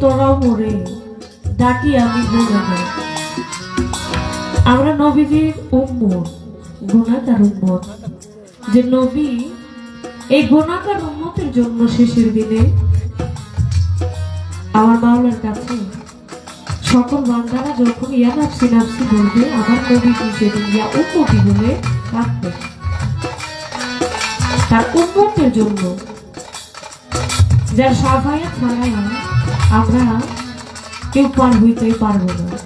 তোরাও মরে ডাকি আমি গুণাগার আমরা নবীজির উম্মত গুণাকার উম্মত। যে নবী এই গুণাকার উম্মতের জন্য শেষের দিনে আমার মাওলার কাছে সকল বান্দারা যখন ইয়া নাফসি নাফসি বলবে, আমার নবী কি সেদিন ইয়া উম্মতি বলে কাঁদবে তার উম্মতের জন্য যার সাফায়া ছাড়াই আমরা কেউ পার হইতেই পারব না।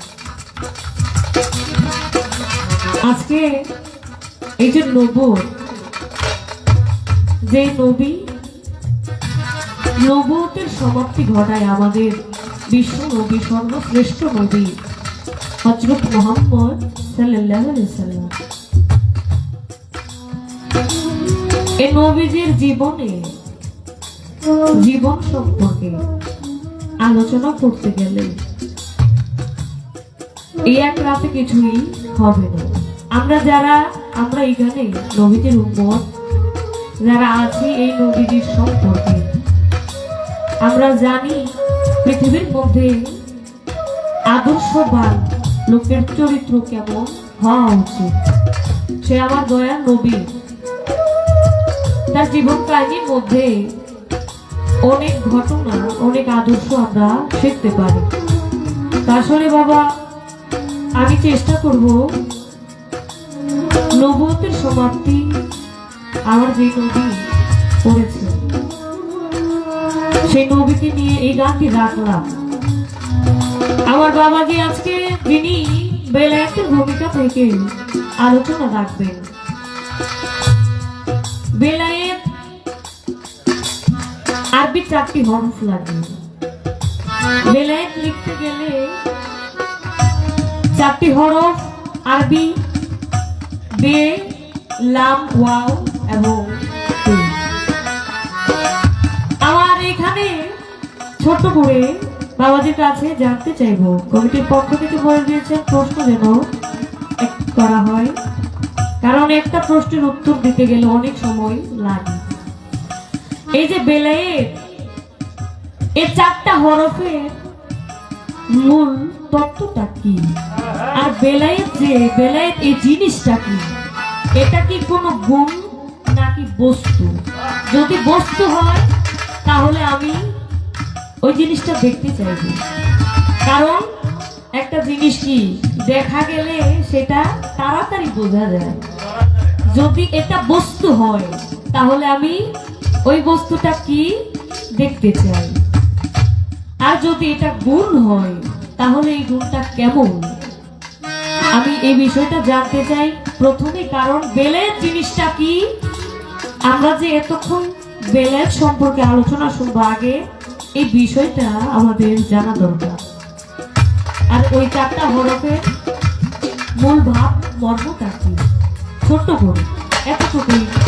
আজকে এই যে নব যে নবী নবতের সমাপ্তি ঘটায় আমাদের বিশ্ব নবী, সর্বশ্রেষ্ঠ নবী হজরত মোহাম্মদ সাল্লাহ এই নবীজির জীবনে, জীবন সম্পর্কে আলোচনা করতে গেলে এই এক রাতে কিছুই হবে না। আমরা যারা, আমরা এখানে নবীজির উম্মত যারা আছি এই নবীজির সম্পর্কে। আমরা জানি পৃথিবীর মধ্যে আদর্শবান লোকের চরিত্র কেমন হওয়া উচিত। সে আমার দয়া নবী। তার জীবন কাহিনীর মধ্যে অনেক ঘটনা, অনেক আদর্শ আমরা শিখতে পারি। আসলে বাবা, আমি চেষ্টা করব নবতের সমাপ্তি আমার যে নবী করেছে, সেই নবীকে নিয়ে এই গানটি রাখলাম। আমার বাবাজি আজকে তিনি বেলায়েতের ভূমিকা থেকে আলোচনা রাখবেন। বেলায়েত আরবি চারটি হরফ লাগে বেলায়েত লিখতে গেলে চারটি হরফ আরবি, বে, লাম, ওয়াও এবং। আমার এখানে ছোট করে বাবাজির কাছে জানতে চাইব। কমিটির পক্ষ থেকে বলে দিয়েছেন প্রশ্ন যেন করা হয়। কারণ একটা প্রশ্নের উত্তর দিতে গেলে অনেক সময় লাগে। এই যে বেলায়েত এই চারটা হরফের মূল তত্ত্বটা কি? আর বেলায়েত যে, বেলায়েত এই জিনিসটা কি? এটা কি কোনো গুণ নাকি বস্তু? যদি বস্তু হয়, তাহলে আমি ওই জিনিসটা দেখতে চাইব। কারণ একটা জিনিস কি, দেখা গেলে সেটা তাড়াতাড়ি বোঝা যায়। যদি এটা বস্তু হয়, তাহলে আমি ওই বস্তুটা কি? দেখতে চাই। আর যদি এটা গুণ হয়, তাহলে এই গুণটা কেমন? আমি এই বিষয়টা জানতে চাই। প্রথমে কারণ, বেলের জিনিসটা কি? আমরা যে এতক্ষণ বেলের সম্পর্কে আলোচনা শুনব আগে, এই বিষয়টা আমাদের জানা দরকার। আর ওই চারটা হরফের মূল ভাব, মর্মটা কি? ছোট্ট করে, এতটুকুই।